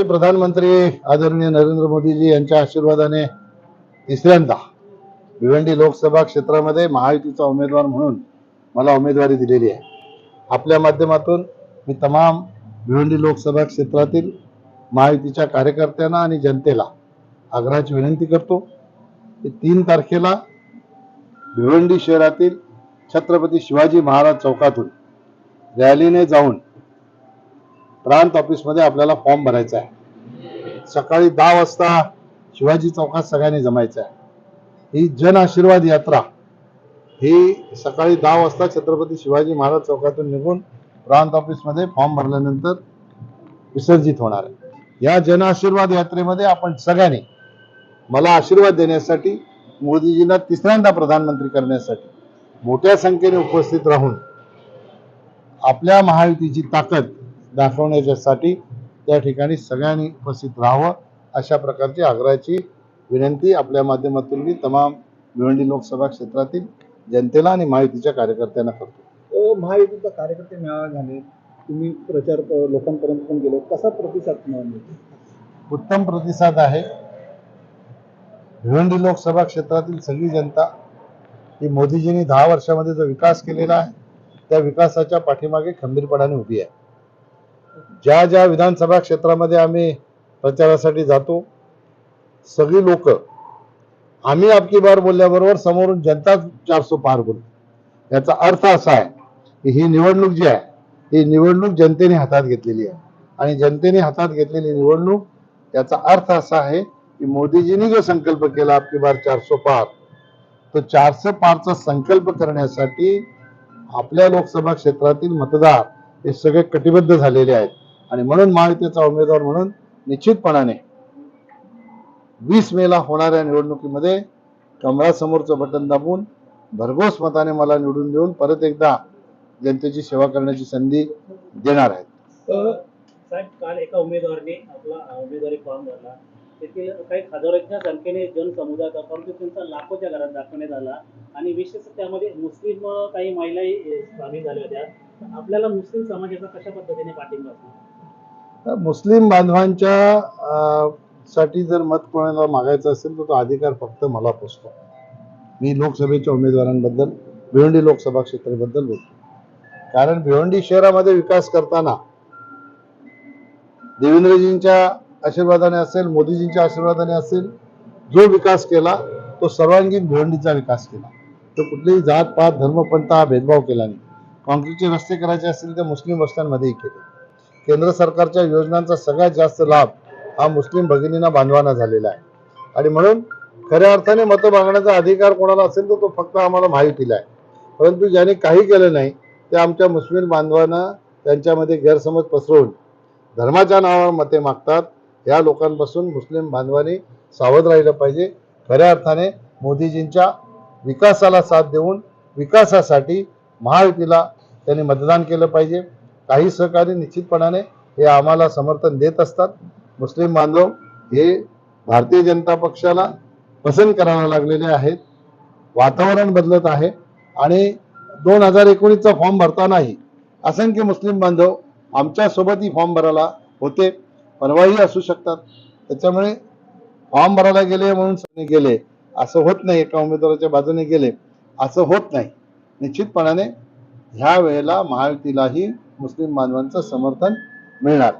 ते प्रधानमंत्री आदरणीय नरेंद्र मोदीजी यांच्या आशीर्वादाने तिसऱ्यांदा भिवंडी लोकसभा क्षेत्रामध्ये महायुतीचा उमेदवार म्हणून मला उमेदवारी दिलेली आहे. आपल्या माध्यमातून मी तमाम भिवंडी लोकसभा क्षेत्रातील महायुतीच्या कार्यकर्त्यांना आणि जनतेला आग्रहाची विनंती करतो की तीन तारखेला भिवंडी शहरातील छत्रपती शिवाजी महाराज चौकातून रॅलीने जाऊन प्रांत ऑफिसमध्ये आपल्याला फॉर्म भरायचा आहे. सकाळी दहा वाजता शिवाजी चौकात सगळ्यांनी जमायचं आहे. ही जन आशीर्वाद यात्रा ही सकाळी दहा वाजता छत्रपती शिवाजी महाराज चौकातून निघून प्रांत ऑफिसमध्ये फॉर्म भरल्यानंतर विसर्जित होणार आहे. या जन आशीर्वाद यात्रेमध्ये आपण सगळ्यांनी मला आशीर्वाद देण्यासाठी मोदीजींना तिसऱ्यांदा प्रधानमंत्री करण्यासाठी मोठ्या संख्येने उपस्थित राहून आपल्या महायुतीची ताकद दाखवण्याच्यासाठी त्या ठिकाणी सगळ्यांनी उपस्थित राहावं अशा प्रकारची आग्रहाची विनंती आपल्या माध्यमातून मी तमाम भिवंडी लोकसभा क्षेत्रातील जनतेला आणि महायुतीच्या कार्यकर्त्यांना करतो. महायुतीचा कार्यकर्ते मेळावा झाले. तुम्ही प्रचार लोकांपर्यंत पण गेलो. कसा प्रतिसाद मिळतो? उत्तम प्रतिसाद आहे. भिवंडी लोकसभा क्षेत्रातील सगळी जनता ही मोदीजींनी दहा वर्षामध्ये जो विकास केलेला आहे त्या विकासाच्या पाठीमागे खंबीरपणाने उभी आहे. ज्या ज्या विधानसभा क्षेत्रामध्ये आम्ही प्रचारासाठी जातो सगळी लोक आम्ही आपकी बार बोलल्याबरोबर समोरून जनता चारसो पार बोलतो. याचा अर्थ असा आहे की ही निवडणूक जी आहे ही निवडणूक जनतेने हातात घेतलेली आहे. आणि जनतेने हातात घेतलेली निवडणूक याचा अर्थ असा आहे की मोदीजींनी जो संकल्प केला आपकी बार चारसो पार तो चारशे पारचा संकल्प करण्यासाठी आपल्या लोकसभा क्षेत्रातील मतदार हे सगळे कटिबद्ध झालेले आहेत. आणि म्हणून महायुतीचा उमेदवार म्हणून निश्चितपणाने वीस मेला होणाऱ्या निवडणुकीमध्ये कमळासमोरचं बटन दाबून भरघोस मताने मला निवडून देऊन परत एकदा जनतेची सेवा करण्याची संधी देणार आहेत. साहेब काल एका उमेदवाराने आपला उमेदवारी फॉर्म भरला. तेथील काही हजारोच्या संख्येने जनसमुदाय परंतु त्यांचा लाखोच्या घरात दाखवण्यात आला. आणि विशेष त्यामध्ये मुस्लिम काही महिलाही सामील झाल्या होत्या. आपल्याला मुस्लिम समाजाचा कशा पद्धतीने पाठिंबा असतो मुस्लिम बांधवांच्या साठी जर मत कोणाला मागायचं असेल तर तो अधिकार फक्त मला पोचतो. मी लोकसभेच्या उमेदवारांबद्दल भिवंडी लोकसभा क्षेत्राबद्दल बोलतो. कारण भिवंडी शहरामध्ये विकास करताना देवेंद्रजींच्या आशीर्वादाने असेल मोदीजींच्या आशीर्वादाने असेल जो विकास केला तो सर्वांगीण भिवंडीचा विकास केला. तो कुठलीही जात पात धर्मपंथ हा भेदभाव केला नाही. काँक्रीटचे रस्ते करायचे असतील तर मुस्लिम वस्त्यांमध्येही केले केंद्र सरकारच्या योजनांचा सगळ्यात जास्त लाभ हा मुस्लिम भगिनींना बांधवांना झालेला आहे. आणि म्हणून खऱ्या अर्थाने मतं मागण्याचा अधिकार कोणाला असेल तर तो फक्त आम्हाला माहितीला आहे. परंतु ज्याने काही केलं नाही ते आमच्या मुस्लिम बांधवांना त्यांच्यामध्ये गैरसमज पसरवून धर्माच्या नावावर मते मागतात या लोकांपासून मुस्लिम बांधवांनी सावध राहिलं पाहिजे. खऱ्या अर्थाने मोदीजींच्या विकासाला साथ देऊन विकासासाठी महायुतीला त्यांनी मतदान केलं पाहिजे. काही सहकारी निश्चितपणाने हे आम्हाला समर्थन देत असतात. मुस्लिम बांधव हे भारतीय जनता पक्षाला पसंत करायला लागलेले आहेत. वातावरण बदलत आहे आणि दोन हजार एकोणीसचा फॉर्म भरतानाही असंख्य मुस्लिम बांधव आमच्यासोबतही फॉर्म भरायला होते. परवाही असू शकतात. त्याच्यामुळे फॉर्म भरायला गेले म्हणून गेले. असं होत नाही एका उमेदवाराच्या बाजूने गेले. असं होत नाही. निश्चितपणाने ह्या वेळेला महायुतीलाही मुस्लिम बांधवांचं समर्थन मिळणार.